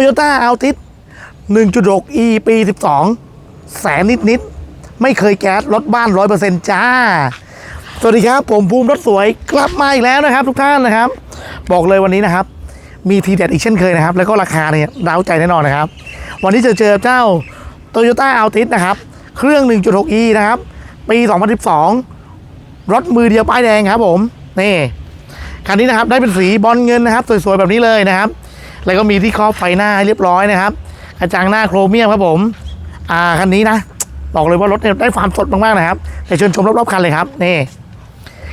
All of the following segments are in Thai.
โยต้าอัลติส1.6 e ปี 12 แสนนิดนิดๆไม่เคยแก๊สรถบ้าน 100%จ้า สวัสดีครับ ผมภูมิรถสวยกลับมาอีกแล้วนะครับ ทุกท่านนะครับ บอกเลยวันนี้นะครับ มีทีเด็ดอีกเช่นเคยนะครับ แล้วก็ราคาเนี่ยร้าวใจแน่นอนนะครับ วันนี้จะเจอเจ้า Toyota Altis นะครับ เครื่อง 1.6e นะครับ ปี 2012 รถมือเดียวป้ายแดงครับผม นี่คันนี้นะครับได้เป็นสีบอลเงินนะครับ สวยๆแบบนี้เลยนะครับ แล้วก็มีที่ครอบไฟหน้าให้เรียบร้อยนะครับกระจังหน้าโครเมียมครับผม อ่าคันนี้นะบอกเลยว่ารถเนี่ยได้ความสดมากๆนะครับแต่เชิญชมรอบๆคันเลยครับนี่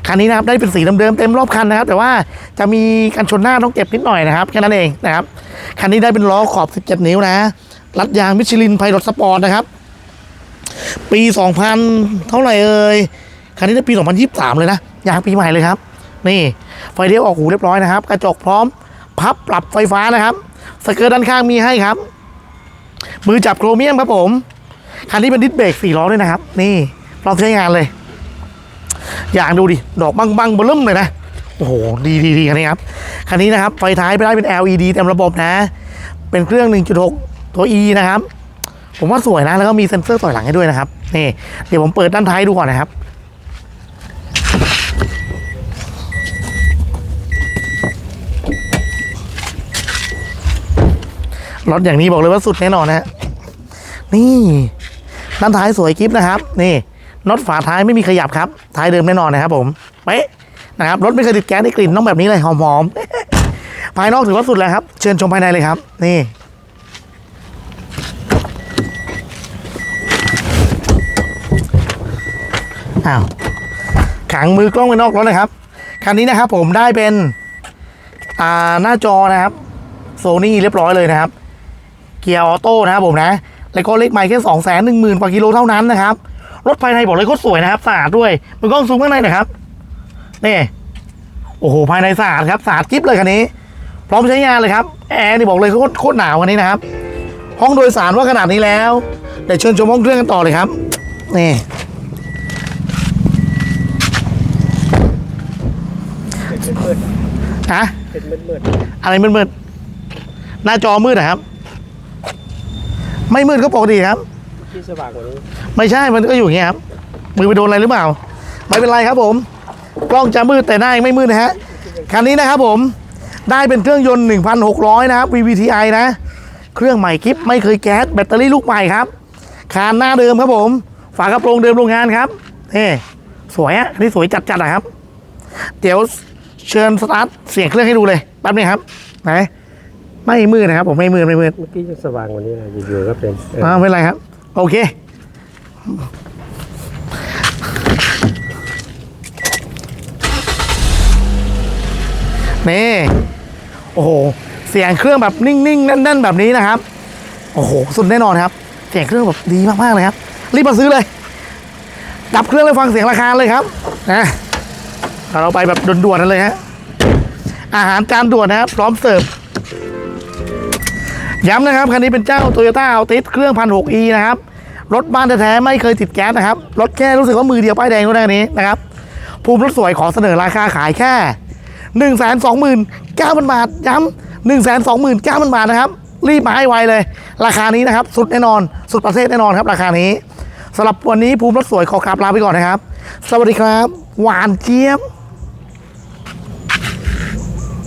คันนี้นะครับได้เป็นสีเดิมๆเต็มรอบคันนะครับ แต่ว่าจะมีกันชนหน้าต้องเก็บนิดหน่อยนะครับแค่นั้นเองนะครับคันนี้ได้เป็นล้อขอบ 17 นิ้วนะรัดยางมิชลินไพรอตสปอร์ตนะครับ ปี 2000 เท่าไหร่เอ่ยคันนี้ได้ปี 2023 เลยนะยางปีใหม่เลยครับ นี่ไฟเลี้ยวออกหูเรียบร้อยนะครับ กระจกพร้อม พับปรับไฟฟ้านะครับสเกิร์ตด้านข้างมีให้ครับ มือจับโครเมียมครับผม คันนี้เป็นดิสเบรกสี่ล้อด้วยนะครับ นี่พร้อมใช้งานเลย อย่างดูดิ ดอกบังบังบลุ่มเลยนะ โอ้โห ดีดีดีคันนี้ครับ คันนี้นะครับ ไฟท้ายไปได้เป็น LED เต็มระบบนะ เป็นเครื่อง 1.6 ตัว E นะครับ ผมว่าสวยนะ แล้วก็มีเซ็นเซอร์ต่อยหลังให้ด้วยนะครับ นี่ เดี๋ยวผมเปิดด้านท้ายดูก่อนนะครับ รถอย่างนี้บอกเลยว่าสุดแน่นอนนะฮะนี่ด้านท้ายสวยกิฟนะครับ นี่น็อตฝาท้ายไม่มีขยับครับ ท้ายเดิมแน่นอนนะครับผมเป๊ะนะครับรถไม่เคยติดแก๊สได้กลิ่นต้องแบบนี้เลยหอมๆภายนอกถือว่าสุดแล้วครับ เชิญชมภายในเลยครับ นี่อ้าวขังมือกล้องไว้นอกรถเลยครับคันนี้นะครับผมได้เป็นอ่าหน้าจอนะครับโซนี่เรียบร้อยเลยนะครับ เกียร์ออโต้นะครับผมนะ แล้วก็เลขไมล์แค่สองแสนหนึ่งหมื่นกว่ากิโลเท่านั้นนะครับ รถภายในบอกเลยโคตรสวยนะครับสะอาดด้วยมือกล้องซูมข้างในหน่อยครับนี่โอ้โหภายในสะอาดครับสะอาดกิ๊บเลยคันนี้ พร้อมใช้งานเลยครับแอร์นี่บอกเลยโคตรโคตรหนาวคันนี้นะครับ ห้องโดยสารว่าขนาดนี้แล้วเดี๋ยวเชิญชมห้องเครื่องกันต่อเลยครับนี่ฮะเป็นมืดอะไรมืดๆหน้าจอมืดเหรอครับ ไม่มืดก็ปกติครับๆที่สว่างกว่านี้ไม่ใช่มันก็อยู่อย่างเงี้ยครับมือไปโดนอะไรหรือเปล่า ไม่เป็นไรครับผม กล้องจะมืดแต่หน้ายังไม่มืดนะฮะคันนี้นะครับผมได้เป็นเครื่องยนต์ 1,600 นะครับ VVTi นะ เครื่องใหม่กิฟไม่เคยแก๊สแบตเตอรี่ลูกใหม่ครับ คานหน้าเดิมครับผม ฝากระโปรงเดิมโรงงานครับนี่สวยอะอันนี้สวยจัดๆนะครับ เดี๋ยวเชิญสตาร์ทเสียงเครื่องให้ดูเลยแป๊บนึงครับ ไหน ไม่มืดนะครับ ผมไม่มืดไม่มืดเมื่อกี้จะสว่างกว่านี้นะอยู่ๆก็เป็นเอออ่าไม่เป็นไรครับ โอเค นี่ โอ้โห เสียงเครื่องแบบนิ่งๆแน่นๆแบบนี้นะครับ โอ้โห สุดแน่นอนครับ เสียงเครื่องแบบดีมากๆเลยครับ รีบมาซื้อเลย ดับเครื่องแล้วฟังเสียงราคาเลยครับ นะเราไปแบบด่วนๆกันเลยฮะ อาหารจานด่วนนะครับ พร้อมเสิร์ฟ ย้ำนะครับคันนี้เป็นเจ้า Toyota Altis เครื่อง 1,600e นะครับ รถบ้านแท้ๆไม่เคยติดแก๊สนะครับ รถแค่รู้สึกว่ามือเดียวป้ายแดงรถคันนี้นะครับ ภูมิรถสวยขอเสนอราคาขายแค่ 1 2 9 0 0 0 บาท ย้ำ 1 2 9 0 0 0 บาทนะครับ รีบมาให้ไวเลย ราคานี้นะครับ สุดแน่นอน สุดประเทศแน่นอนครับ ราคานี้สำหรับวันนี้ภูมิรถสวยขอกราบลาไปก่อนนะครับ สวัสดีครับ หวานเจี๊ยบ